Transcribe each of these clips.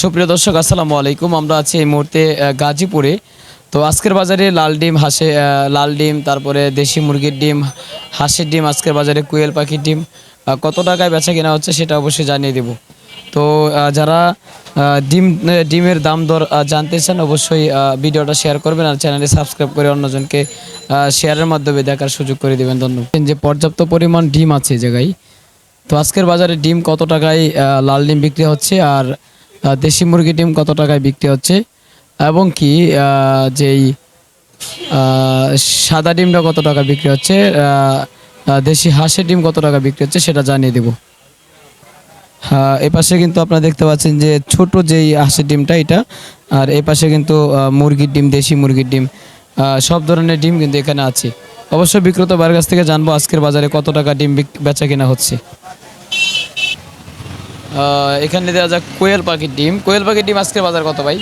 সুপ্রিয় দর্শক, আসসালামু আলাইকুম। আমরা আছি এই মুহূর্তে গাজীপুরে। তো আজকের বাজারে লাল ডিম, হাঁসে লাল ডিম, তারপরে দেশি মুরগির ডিম, হাঁসের ডিম, আজকের বাজারে কুয়েল পাখির ডিম কত টাকায় বেচা কেনা হচ্ছে সেটা অবশ্যই জানিয়ে দেব। তো যারা ডিম ডিমের দাম দর জানতে চান অবশ্যই ভিডিওটা শেয়ার করবেন আর চ্যানেলে সাবস্ক্রাইব করে অন্যজনকে শেয়ারের মাধ্যমে দেখার সুযোগ করে দেবেন। ধন্যবাদ। যে পর্যাপ্ত পরিমাণ ডিম আছে এই জায়গায়, তো আজকের বাজারে ডিম কত টাকায় লাল ডিম বিক্রি হচ্ছে আর দেশি মুরগি ডিম কত টাকায় বিক্রি হচ্ছে? এবং কি যেই সাদা ডিমটা কত টাকা বিক্রি হচ্ছে? দেশি হাঁসের ডিম কত টাকা বিক্রি হচ্ছে সেটা জানিয়ে দেব। হ্যাঁ এ পাশে কিন্তু আপনারা দেখতে পাচ্ছেন যে ছোট যেই হাঁসের ডিমটা এটা, আর এ পাশে কিন্তু মুরগির ডিম, দেশি মুরগির ডিম সব ধরনের ডিম কিন্তু এখানে আছে। অবশ্যই বিক্রেতা বার কাছ থেকে জানব আজকের বাজারে কত টাকা ডিম বেচা কেনা হচ্ছে। এখানে দেওয়া যাক কোয়েল পাখির ডিম। কোয়েল পাখির ডিম আজকের বাজার কত ভাই?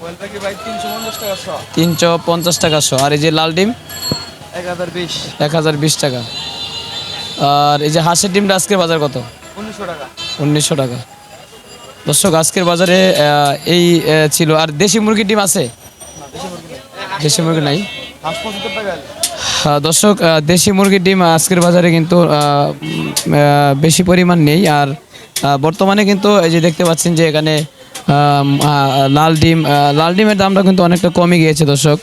কোয়েল তিনশো পঞ্চাশ টাকা শো। আর এই যে লাল ডিম? এক হাজার বিশ। এক হাজার বিশ টাকা। আর এই যে হাঁসের ডিমটা আজকের বাজার কত? উনিশশো টাকা। উনিশশো টাকা। দর্শক আজকের বাজারে এই ছিল। আর দেশি মুরগির ডিম আছে? দেশি মুরগি নাই। দর্শক দেশি মুরগির ডিম আজকের বাজারে কিন্তু বেশি পরিমাণ নেই। আর বর্তমানে কিন্তু এই যে দেখতে পাচ্ছেন যে এখানে লাল ডিম লাল ডিমের দামটা কিন্তু অনেকটা কমে গিয়েছে দর্শক।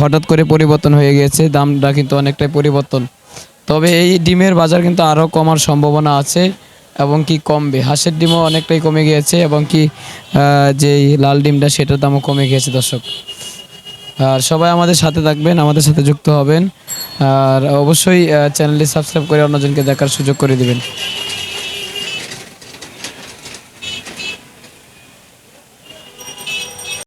হঠাৎ করে পরিবর্তন হয়ে গিয়েছে, দামটা কিন্তু অনেকটাই পরিবর্তন। তবে এই ডিমের বাজার কিন্তু আরও কমার সম্ভাবনা আছে এবং কি কমবে। হাঁসের ডিমও অনেকটাই কমে গিয়েছে এবং কি যেই লাল ডিমটা সেটার দামও কমে গিয়েছে দর্শক। আর সবাই আমাদের সাথে থাকবেন, আমাদের সাথে যুক্ত হবেন। আর অবশ্যই চ্যানেলটি সাবস্ক্রাইব করে অন্যজনকে দেখার সুযোগ করে দিবেন।